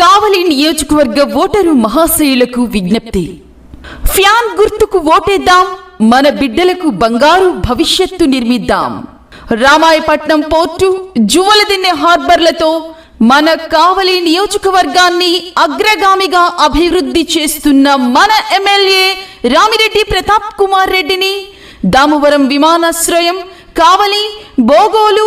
కావలి నియోజకవర్గ ఓటరు మహాశయులకు విజ్ఞప్తి. ఫ్యాన్ గుర్తుకు ఓటేద్దాం మన బిడ్డలకు బంగారు భవిష్యత్తు నిర్మిద్దాం. రామాయపట్నం పోర్టు జువలదిన్నె హార్బర్లతో మన కావలి నియోజకవర్గాన్ని అగ్రగామిగా అభివృద్ధి చేస్తున్న మన ఎమ్మెల్యే రామిరెడ్డి ప్రతాప్ కుమార్ రెడ్డిని దామవరం విమానాశ్రయం కావలి బోగోలు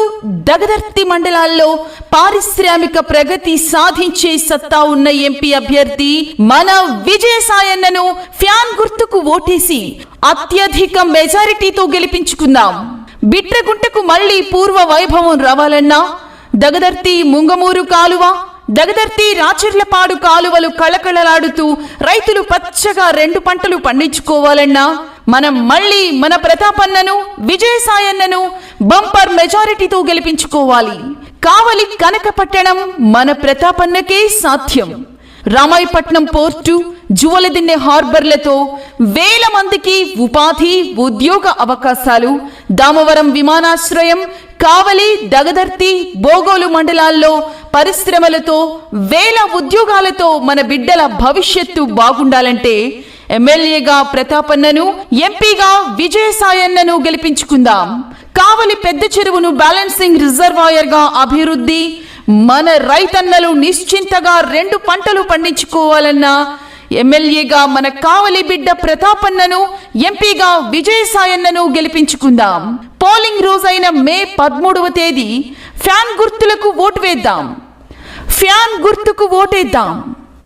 దగదర్తి మండలాల్లో పారిశ్రామిక ప్రగతి సాధించే సత్తా ఉన్న ఎంపీ అభ్యర్థి మన విజయసాయన్నను ఫ్యాన్ గుర్తుకు ఓటేసి అత్యధిక మెజారిటీతో గెలిపించుకుందాం. బిట్రగుంటకు మళ్ళీ పూర్వ వైభవం రావాలన్నా దగదర్తి ముంగమూరు కాలువ దగదర్తి రాచర్లపాడు కాలువలు కళకళలాడుతూ రైతులు పచ్చగా రెండు పంటలు పండించుకోవాలన్నా మనం మళ్ళీ మన ప్రతాపన్నను విజయసాయన్నను బంపర్ మెజారిటీతో గెలిపించుకోవాలి. కావలి కనకపట్టణం మన ప్రతాపన్నకే సాధ్యం. రామాయపట్నం పోర్టు జువలదిన్నె హార్బర్లతో వేల మందికి ఉపాధి ఉద్యోగ అవకాశాలు దామవరం విమానాశ్రయం కావలి దగదర్తి బోగోలు మండలాల్లో పరిశ్రమలతో వేల ఉద్యోగాలతో మన బిడ్డల భవిష్యత్తు బాగుండాలంటే ఎమ్మెల్యేగా ప్రతాపన్నను ఎంపీగా విజయసాయన్నను గెలిపించుకుందాం. కావలి పెద్ద చెరువును బ్యాలెన్సింగ్ రిజర్వాయర్గా అభివృద్ధి మన రైతన్నలు నిశ్చింతగా రెండు పంటలు పండించుకోవాలన్నా ఎమ్మెల్యేగా మన కావలి బిడ్డ ప్రతాపన్నను ఎంపీగా విజయసాయన్నను గెలిపించుకుందాం. పోలింగ్ రోజైన మే పదమూడవ తేదీ ఫ్యాన్ గుర్తులకు ఓటు వేద్దాం. ఫ్యాన్ గుర్తుకు ఓటేద్దాం.